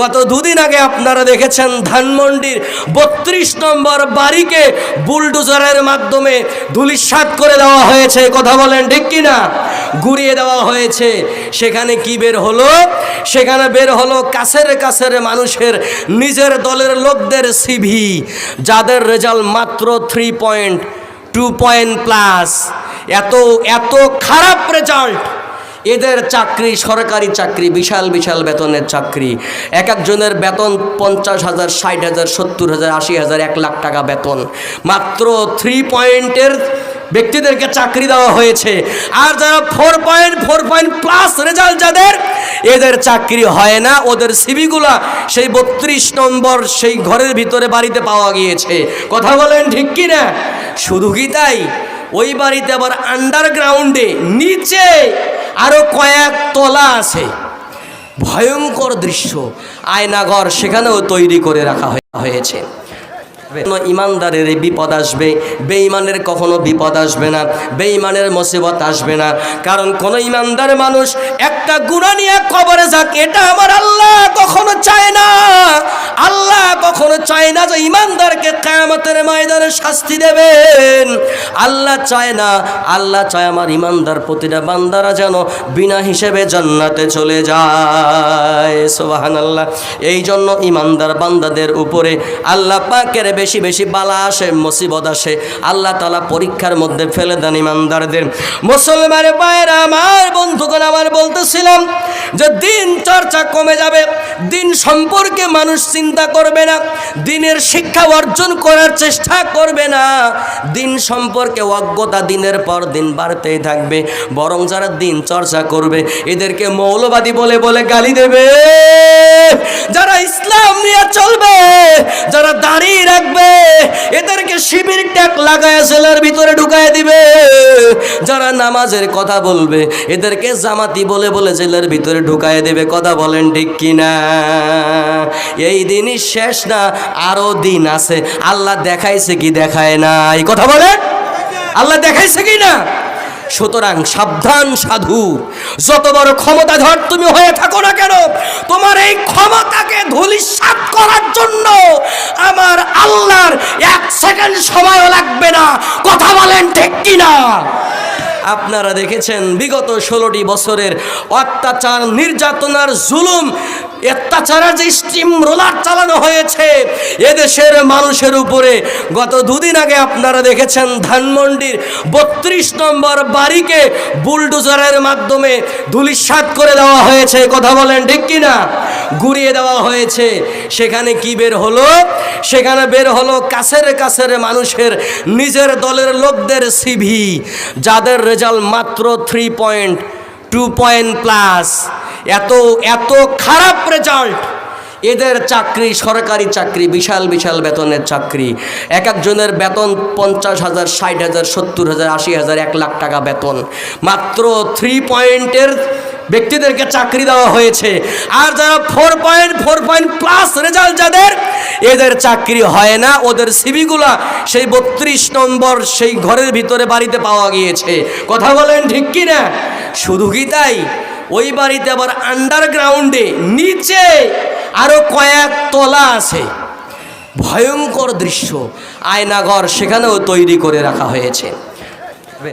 গত দুদিন আগে আপনারা দেখেছেন ধানমন্ডির বত্রিশ নম্বর বাড়িকে বুলডোজারের মাধ্যমে ধুলিসাৎ করে দেওয়া হয়েছে। কথা বলেন ঠিক কিনা? গুড়িয়ে দেওয়া হয়েছে। সেখানে কি বের হলো? সেখানে বের হলো কাছের কাছের মানুষের, নিজের দলের লোকদের সিভি যাদের রেজাল্ট মাত্র three point two point plus এত এত খারাপ রেজাল্ট এদের চাকরি সরকারি চাকরি, বিশাল বিশাল বেতনের চাকরি। এক একজনের বেতন পঞ্চাশ হাজার, ষাট হাজার, সত্তর হাজার, আশি হাজার, এক লাখ টাকা বেতন। মাত্র থ্রি পয়েন্টের ব্যক্তিদেরকে চাকরি দেওয়া হয়েছে। আর যারা four point four point plus result যাদের, এদের চাকরি হয় না। ওদের সিবিগুলা সেই বত্রিশ নম্বর সেই ঘরের ভিতরে বাড়িতে পাওয়া গিয়েছে। কথা বলেন ঠিক কি না শুধু কি তাই? ওই বাড়িতে আবার আন্ডারগ্রাউন্ডে নিচে আরও কয়েক তলা আছে। ভয়ঙ্কর দৃশ্য। আয়নাঘর সেখানেও তৈরি করে রাখা হয়েছে। কোনো ইমানদারের বিপদ আসবে, বেঈমানের কখনো বিপদ আসবে না, বেঈমানের মুসিবত আসবে না। কারণ কোনো ইমানদার মানুষ একটা গুণা নিয়ে কবরে যাক, এটা আমার আল্লাহ কখনো চায় না। কখনো চায় না যে ইমানদারকে কায়ামতের ময়দানে শাস্তি দেবেন। আল্লাহ চায় না, আল্লাহ চায় আমার ইমানদার প্রতিটা বান্দারা যেন বিনা হিসেবে জান্নাতে চলে যায়। সোবাহান আল্লাহ এই জন্য ইমানদার বান্দাদের উপরে আল্লাহ পাকের বেশি বেশি বালা আসে, মুসিবত আসে। আল্লাহ তালা পরীক্ষার মধ্যে ফেলে দেন ইমানদারদের। মুসলমানের পায়ের, আমার বন্ধুগণ, আমার বলতেছিলাম যে দিন চর্চা কমে যাবে, দিন সম্পর্কে মানুষ চিন্তা করবে না। দিনের শিক্ষা অর্জন করার চেষ্টা করবে না। দিন সম্পর্কে অজ্ঞতা দিনের পর দিন বাড়তেই থাকবে। বরং যারা দিন চর্চা করবে, এদেরকে মৌলবাদী বলে বলে গালি দেবে। যারা ইসলাম নিয়ে চলবে, যারা দাঁড়িয়ে রাখবে এদেরকে শিবির ট্যাক লাগায় জেলের ভিতরে ঢুকায় দিবে। যারা নামাজের কথা বলবে, এদেরকে জামাতি বলে বলে জেলের ভিতরে ঢুকায় দেবে। কথা বলেন ঠিক কিনা? এই দিনই শেষ না? আরও দিন আছে। আল্লাহ দেখাইছে কি দেখায় না এই কথা বলেন। আল্লাহ দেখাইছে কি না? সুতরাং সাবধান, সাধু। যত বড় ক্ষমতাধর তুমি হয়ে থাকো না কেন, তোমার এই ক্ষমতাকে ধুলিসাৎ করার জন্য আমার আল্লাহর এক সেকেন্ড সময়ও লাগবে না। কথা বলেন ঠিক কিনা? আপনারা দেখেছেন, বিগত ষোলোটি বছরের অত্যাচার, নির্যাতনার জুলুম অত্যাচারের যে স্টিম রোলার চালানো হয়েছে, এদেশের মানুষের উপরে গত দুদিন আগে আপনারা দেখেছেন ধানমন্ডির বত্রিশ নম্বর বাড়িকে বুলডোজারের মাধ্যমে ধুলিসাৎ করে দেওয়া হয়েছে। কথা বলেন ঠিক কিনা? গুড়িয়ে দেওয়া হয়েছে। সেখানে কি বের হলো? সেখানে বের হলো কাছের কাছের মানুষের নিজের দলের লোকদের সিভি যাদের রেজাল্ট মাত্র three point two point plus এত এত খারাপ রেজাল্ট এদের চাকরি, সরকারি চাকরি, বিশাল বিশাল বেতনের চাকরি। এক একজনের বেতন পঞ্চাশ হাজার, ষাট হাজার, সত্তর হাজার, আশি হাজার, এক লাখ টাকা বেতন। মাত্র থ্রি পয়েন্টের ব্যক্তিদেরকে চাকরি দেওয়া হয়েছে। আর যারা four point four point plus result যাদের, এদের চাকরি হয় না। ওদের সিবিগুলা সেই বত্রিশ নম্বর, সেই ঘরের ভিতরে বাড়িতে পাওয়া গিয়েছে। কথা বলেন ঠিক কি না শুধু কি তাই? ওই বাড়িতে আবার আন্ডারগ্রাউন্ডে নিচে আরও কয়েক তলা আছে। ভয়ঙ্কর দৃশ্য। আয়নাঘর সেখানেও তৈরি করে রাখা হয়েছে।